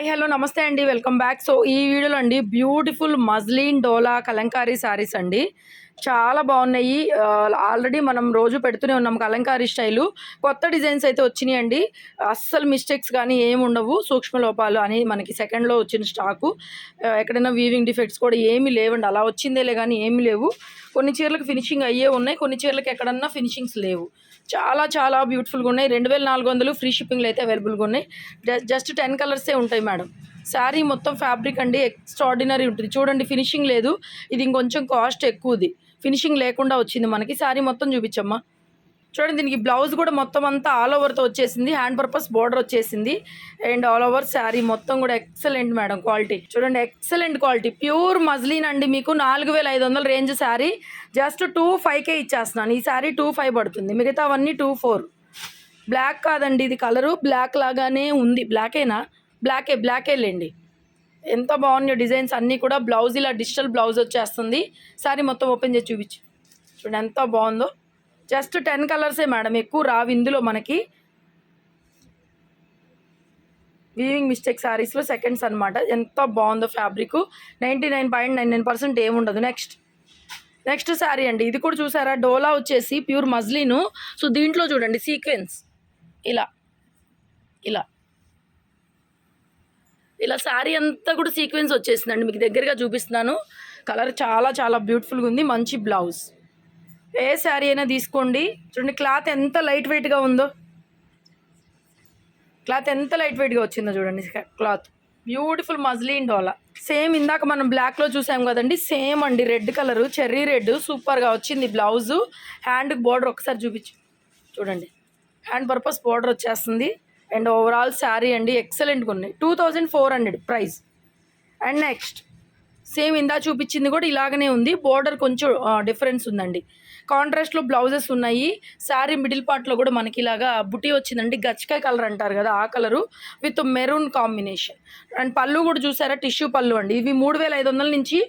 Hi hello నమస్తే అండి. Welcome back so ఈ వీడియోలో అండి beautiful muslin Dola Kalamkari saris అండి. చాలా బాగున్నాయి. ఆల్రెడీ మనం రోజు పెడుతూనే ఉన్నాం కలంకారీ స్టైలు. కొత్త డిజైన్స్ అయితే వచ్చినాయి అండి అస్సలు మిస్టేక్స్ కానీ ఏమి ఉండవు. సూక్ష్మ లోపాలు అని మనకి సెకండ్లో వచ్చిన స్టాకు. ఎక్కడైనా వీవింగ్ డిఫెక్ట్స్ కూడా ఏమీ లేవండి. అలా వచ్చిందేలే కానీ ఏమీ లేవు. కొన్ని చీరలకు ఫినిషింగ్ అయ్యే ఉన్నాయి. కొన్ని చీరలకు ఎక్కడన్నా ఫినిషింగ్స్ లేవు. చాలా చాలా బ్యూటిఫుల్గా ఉన్నాయి. రెండు వేల నాలుగు వందలు ఫ్రీ షిప్పింగ్లో అయితే అవైలబుల్గా ఉన్నాయి. జస్ట్ టెన్ కలర్సే ఉంటాయి మేడం శారీ మొత్తం ఫ్యాబ్రిక్ అండి ఎక్స్ట్రాడినరీ ఉంటుంది. చూడండి ఫినిషింగ్ లేదు. ఇది ఇంకొంచెం కాస్ట్ ఎక్కువది. ఫినిషింగ్ లేకుండా వచ్చింది మనకి. శారీ మొత్తం చూపించమ్మా. చూడండి దీనికి బ్లౌజ్ కూడా మొత్తం అంతా ఆల్ ఓవర్తో వచ్చేసింది. హ్యాండ్ పర్పస్ బోర్డర్ వచ్చేసింది. అండ్ ఆల్ ఓవర్ శారీ మొత్తం కూడా ఎక్సలెంట్ మేడం క్వాలిటీ చూడండి ఎక్సలెంట్ క్వాలిటీ ప్యూర్ మజ్లీన్ అండి మీకు. నాలుగు వేల ఐదు వందల రేంజ్ శారీ. జస్ట్ టూ ఫైవ్కే ఇచ్చేస్తున్నాను. ఈ శారీ టూ ఫైవ్ పడుతుంది. మిగతావన్నీ టూ ఫోర్ బ్లాక్ కాదండి ఇది కలరు బ్లాక్ లాగానే ఉంది. బ్లాకేనా బ్లాకే బ్లాకే లేండి. ఎంత బాగున్నాయో డిజైన్స్ అన్నీ కూడా బ్లౌజ్ ఇలా డిజిటల్ బ్లౌజ్ వచ్చేస్తుంది. శారీ మొత్తం ఓపెన్ చేసి చూపించు. చూడండి ఎంత బాగుందో. జస్ట్ టెన్ కలర్సే మేడం ఎక్కువ రావు ఇందులో మనకి. వీవింగ్ మిస్టేక్ శారీస్లో సెకండ్స్ అనమాట ఎంత బాగుందో fabric ninety nine point nine nine percent ఏముండదు నెక్స్ట్ నెక్స్ట్ శారీ అండి. ఇది కూడా చూసారా? డోలా వచ్చేసి ప్యూర్ మజ్లీను. సో దీంట్లో చూడండి సీక్వెన్స్ ఇలా. ఇలా. ఇలా శారీ అంతా కూడా సీక్వెన్స్ వచ్చేసిందండి. మీకు దగ్గరగా చూపిస్తున్నాను. కలర్ చాలా చాలా బ్యూటిఫుల్గా ఉంది. మంచి బ్లౌజ్. ఏ శారీ అయినా తీసుకోండి. చూడండి క్లాత్ ఎంత లైట్ వెయిట్గా ఉందో. క్లాత్ ఎంత లైట్ వెయిట్గా వచ్చిందో చూడండి cloth. Beautiful muslin Dola. Same ఇందాక మనం బ్లాక్లో చూసాం కదండి సేమ్ అండి. Red colour cherry red. సూపర్గా వచ్చింది బ్లౌజు. హ్యాండ్ బోర్డర్ ఒకసారి చూపించు. చూడండి. హ్యాండ్ పర్పస్ బోర్డర్ వచ్చేస్తుంది. అండ్ ఓవరాల్ శారీ అండి ఎక్సలెంట్గా ఉన్నాయి. Two thousand four hundred price and next same ఇందా చూపించింది కూడా ఇలాగనే ఉంది. బోర్డర్ కొంచెం డిఫరెన్స్ ఉందండి. కాంట్రాస్ట్లో బ్లౌజెస్ ఉన్నాయి. శారీ మిడిల్ పార్ట్లో కూడా మనకి ఇలాగా బుటీ వచ్చిందండి. గచ్చకాయ కలర్ అంటారు కదా ఆ colour with maroon combination and పళ్ళు కూడా చూసారా? టిష్యూ పళ్ళు అండి. ఇవి మూడు వేల ఐదు వందల నుంచి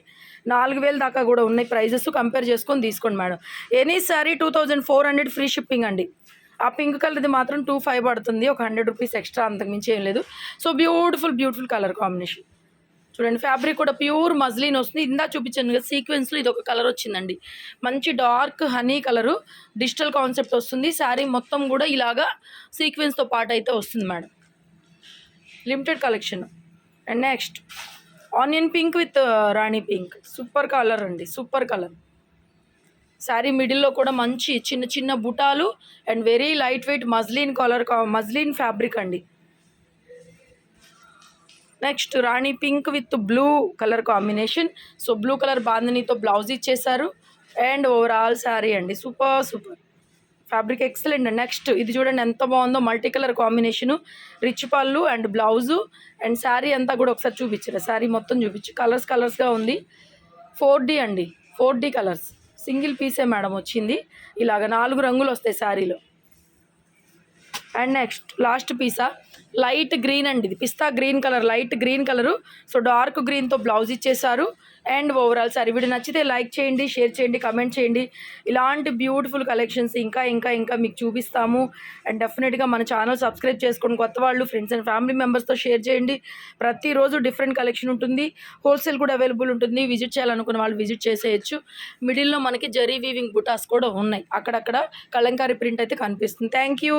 నాలుగు వేల దాకా కూడా ఉన్నాయి ప్రైజెస్ కంపేర్ చేసుకొని తీసుకోండి madam. Any sari two thousand four hundred free shipping అండి. ఆ పింక్ కలర్ది మాత్రం టూ ఫైవ్ పడుతుంది. ఒక హండ్రెడ్ రూపీస్ ఎక్స్ట్రా అంతకుమించి ఏం లేదు. So beautiful beautiful colour combination. చూడండి ఫ్యాబ్రిక్ కూడా ప్యూర్ మజ్లీన్ వస్తుంది. ఇందా చూపించాను కదా సీక్వెన్స్లో ఇది ఒక కలర్ వచ్చిందండి. మంచి dark honey colour digital concept వస్తుంది. శారీ మొత్తం కూడా ఇలాగా సీక్వెన్స్తో పాటు అయితే వస్తుంది madam. Limited collection. And next onion pink with rani pink. Super colour అండి సూపర్ కలర్. శారీ మిడిల్లో కూడా మంచి చిన్న చిన్న బుటాలు and very light weight muslin colour muslin fabric అండి. Next rani pink with blue colour combination. So blue colour బాందనీతో blouse ఇచ్చేసారు and overall sari అండి. Super super. Fabric excellent. Next ఇది చూడండి ఎంత బాగుందో multi colour combination. Rich pallu and blouse and sari అంతా కూడా ఒకసారి చూపించారు? శారీ మొత్తం చూపించు. కలర్స్ కలర్స్గా ఉంది. ఫోర్ అండి. Four D colours. సింగిల్ పీసే మేడం వచ్చింది. ఇలాగ నాలుగు రంగులు వస్తాయి శారీలో అండ్ నెక్స్ట్ లాస్ట్ పీసా. లైట్ గ్రీన్ అండి ఇది. Pista green colour light green colour. So dark గ్రీన్తో blouse ఇచ్చేసారు అండ్ ఓవరాల్ సారీ వీడియో నచ్చితే లైక్ చేయండి షేర్ చేయండి కమెంట్ చేయండి. ఇలాంటి బ్యూటిఫుల్ కలెక్షన్స్ ఇంకా ఇంకా ఇంకా మీకు చూపిస్తాము. అండ్ డెఫినెట్గా మన ఛానల్ సబ్స్క్రైబ్ చేసుకోండి కొత్త వాళ్ళు ఫ్రెండ్స్ అండ్ ఫ్యామిలీ మెంబర్స్తో షేర్ చేయండి. ప్రతిరోజు డిఫరెంట్ కలెక్షన్ ఉంటుంది. హోల్సేల్ కూడా అవైలబుల్ ఉంటుంది. విజిట్ చేయాలనుకున్న వాళ్ళు విజిట్ చేసేయచ్చు. మిడిల్లో మనకి జరీ వీవింగ్ బుటాస్ కూడా ఉన్నాయి. అక్కడక్కడ కలంకారీ ప్రింట్ అయితే కనిపిస్తుంది. Thank you.